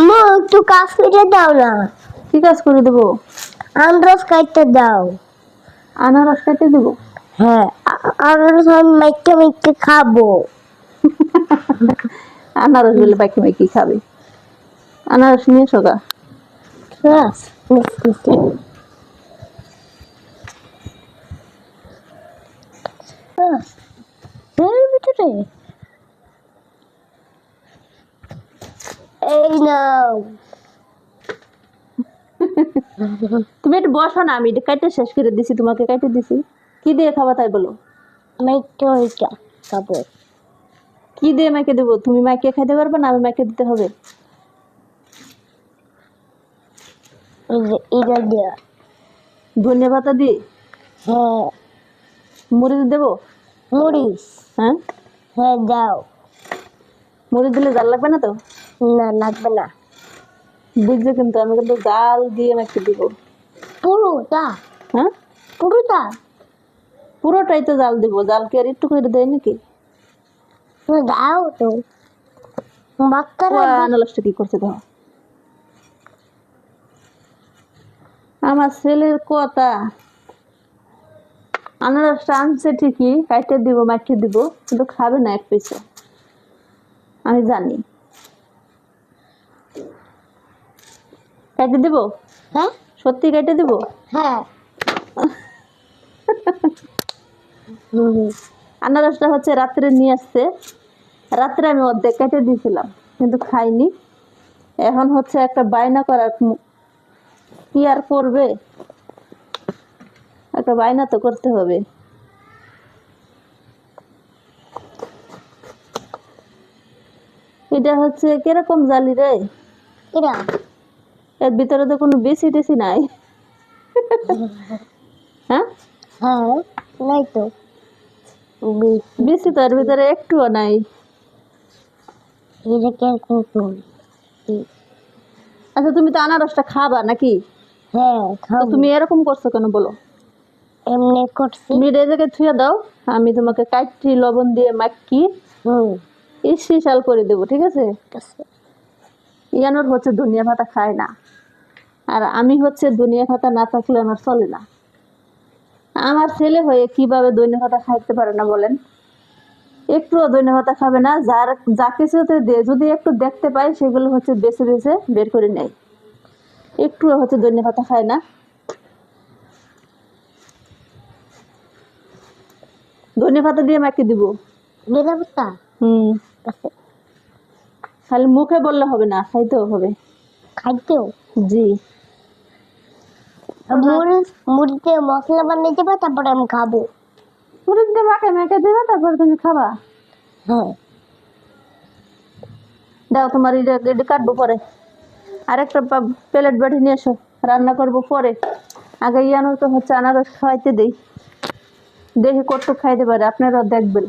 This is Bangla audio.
মা একটু কাজ করে দাও না কি কাজ করে দেবো আন্দাজ কাটতে দাও আনারস কেটে দেবো হ্যাঁ আ- আন্দাজ আমি মাইকে মাইকে খাব আনারস বলে বাকি বাকি খাবে আনারস নিয়ে এসো গা Yes. Yes, yes, yes. Yes. এর ভিতরে এই নাও তুমি একটু বসো না আমি এটা কাটে শেষ করে দিছি তোমাকে কাটে দিছি। কি দিয়ে খাবা তাই বলো? মাইকে মাইকে খাব। কি দিয়ে মাইকে দেবো? তুমি মাইকে খাইতে পারবে না আমি মাইকে দিতে হবে। এটা ধনে পাতা দিয়ে? হ্যাঁ। মরিচ দেবো? মরিচ হ্যাঁ? হ্যাঁ দাও। মরিচ দিলে জাল লাগবে না তো? না লাগবে না। বুঝবে কিন্তু আমি কিন্তু জাল দিয়ে মাইকে দিব। পুরোটা হ্যাঁ? পুরোটা পুরোটাই তো জাল দিব জাল কি আর একটু করে দেয় নাকি? দাও তো। বাচ্চারা কি করছে তো আমার ছেলের কথা। আনারসটা আনছে ঠিকই কাইটে দিব মাখিয়ে দিব কিন্তু খাবে না এক পিসে আমি জানি। কাইটে দিব? হ্যাঁ। সত্যি কেটে দিব? হ্যাঁ। আনারসটা হচ্ছে রাত্রে নিয়ে আসছে। রাত্রে আমি অর্ধেক কেটে দিয়েছিলাম কিন্তু খাইনি। এখন হচ্ছে একটা বায়না করার কি আর করবে? একটা বায়না তো করতে হবে। এটা হচ্ছে কীরকম জালি রে? এরা এর ভিতরে তো কোনো বেশি টেসি নাই। হ্যাঁ? হ্যাঁ নাই তো। বেশি তো এর ভিতরে একটুও নাই। আচ্ছা তুমি তো আনারসটা খাবা নাকি? হ্যাঁ তুমি এরকম করছ কেন বলো? এমনি করছি। এই জায়গায় থুয়ে দাও আমি তোমাকে কাঠি লবণ দিয়ে মাখি। হুম। ইসিশাল করে দেবো ঠিক আছে। ইয়ানোর হচ্ছে দুনিয়া ভাতা খায় না। আর আমি হচ্ছে দুনিয়া ভাতা না থাকলে আমার চলে না। আমার ছেলে হয়ে কীভাবে দৈন্য ভাতা খাইতে পারে না বলেন? একটুও দৈন্য ভাতা খাবে না যার যা কিছুতে দে যদি একটু দেখতে পাই সেগুলো হচ্ছে বেছে বেছে বের করে নেয়। একটুও হচ্ছে দৈন্য ভাতা খায় না। ধনে পাতা দিয়ে মাকে দিব। হুম। খালি মুখে বললে হবে না খাইতেও হবে। খাইতেও? জি। মরিচ মুড়িতে মশলা বানিয়ে দেবে তারপরে আমি খাব। দিয়ে মাকে মেখে দেবে তারপর তুমি খাবা? হ্যাঁ। দাও তোমার এটা এটা কাটবো পরে। আরেকটা প্লেট বাটি নিয়ে এসো রান্না করব পরে। আগে ইয়ানো তো হচ্ছে আনারস খাওয়াইতে দেই। দেখি কত খাইতে পারে আপনারাও দেখবেন।